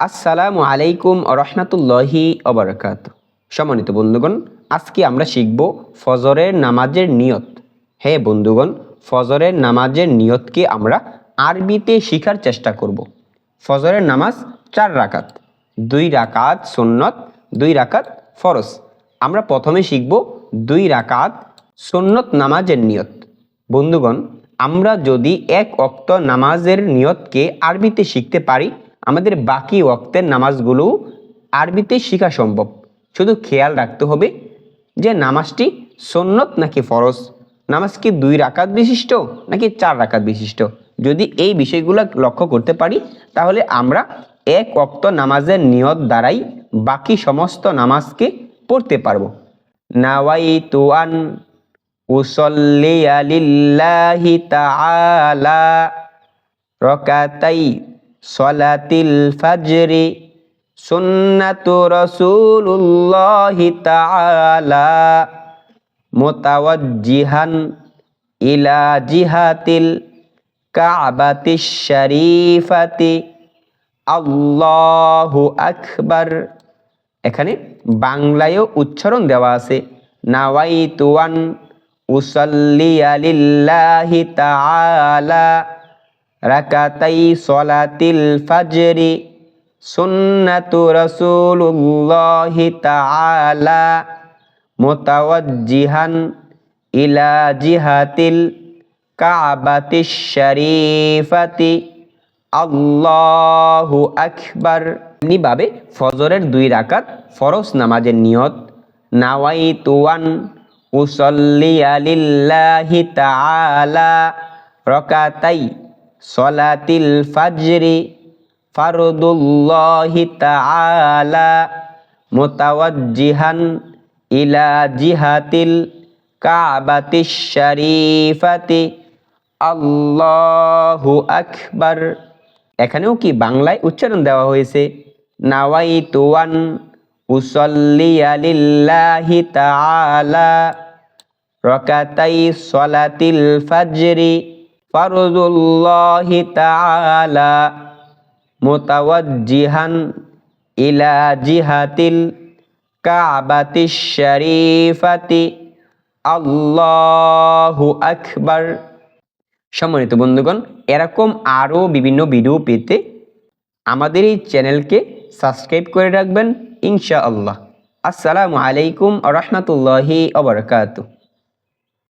আসসালামু আলাইকুম রহমতুল্লাহি অবরাকাত সম্মানিত বন্ধুগণ, আজকে আমরা শিখব ফজরের নামাজের নিয়ত। হ্যাঁ বন্ধুগণ, ফজরের নামাজের নিয়তকে আমরা আরবিতে শিখার চেষ্টা করব। ফজরের নামাজ চার রাকাত, দুই রাকাত সুন্নত, দুই রাকাত ফরজ। আমরা প্রথমে শিখব দুই রাকাত সুন্নত নামাজের নিয়ত। বন্ধুগণ, আমরা যদি এক অক্ত নামাজের নিয়তকে আরবিতে শিখতে পারি আমাদের বাকি ওক্তের নামাজগুলো আরবিতে শেখা সম্ভব। শুধু খেয়াল রাখতে হবে যে নামাজটি সন্নত নাকি ফরজ? নামাজ কি দুই রাকাত বিশিষ্ট নাকি চার রাকাত বিশিষ্ট? যদি এই বিষয়গুলো লক্ষ্য করতে পারি, তাহলে আমরা এক অক্ত নামাজের নিয়ত দ্বারাই বাকি সমস্ত নামাজকে পড়তে পারব। নাওয়াই তুয়ান উসল্লিয়া লিল্লাহি তাআলা রকাতাই সলাতিল ফাজরি সুন্নাতু রাসূলুল্লাহি তাআলা মুতাওয়াজ্জিহান ইলা জিহাতিল কাবাতি শরীফাতি। আল্লাহু আকবার। এখানে বাংলায়ও উচ্চারণ দেওয়া আছে। নাওয়াইতুয়ান উসাল্লিয়া লিল্লাহি তাআলা। রাকাতাই সলাতিল ফাজরি সুন্নাতু রাসূলুল্লাহি তাআলা মুতাওয়াজ্জিহান ইলা জিহাতিল কাবাতিশ শরীফাতি। আল্লাহু আকবার। এমনিভাবে ফজরের দুই রাকাত ফরজ নামাজের নিয়ত। নাওয়াই তুয়ান উসল্লিয়া লিল্লাহি তাআলা। রকাতাই সলাতিল ফাজরি ফারদুল্লাহি তাআলা মুতাওয়াজ্জিহান ইলা জিহাতিল কাবাতিশ শরীফাতি। আল্লাহু আকবার। এখানেও কি বাংলায় উচ্চারণ দেওয়া হয়েছে? নাওয়াই তুয়ান উসল্লিয়া লিল্লাহি তাআলা। রকাতাই সলাতিল ফাজরি ফারদুল্লাহি তাআলা মুতাওয়াজ্জিহান ইলা জিহাতিল কাবাতিশ শরীফাতি। আল্লাহু আকবার। সম্মানিত বন্ধুগণ, এরকম আরও বিভিন্ন ভিডিও পেতে আমাদের এই চ্যানেলকে সাবস্ক্রাইব করে রাখবেন, ইনশাআল্লাহ। আসসালামু আলাইকুম রহমতুল্লাহি আবরকাত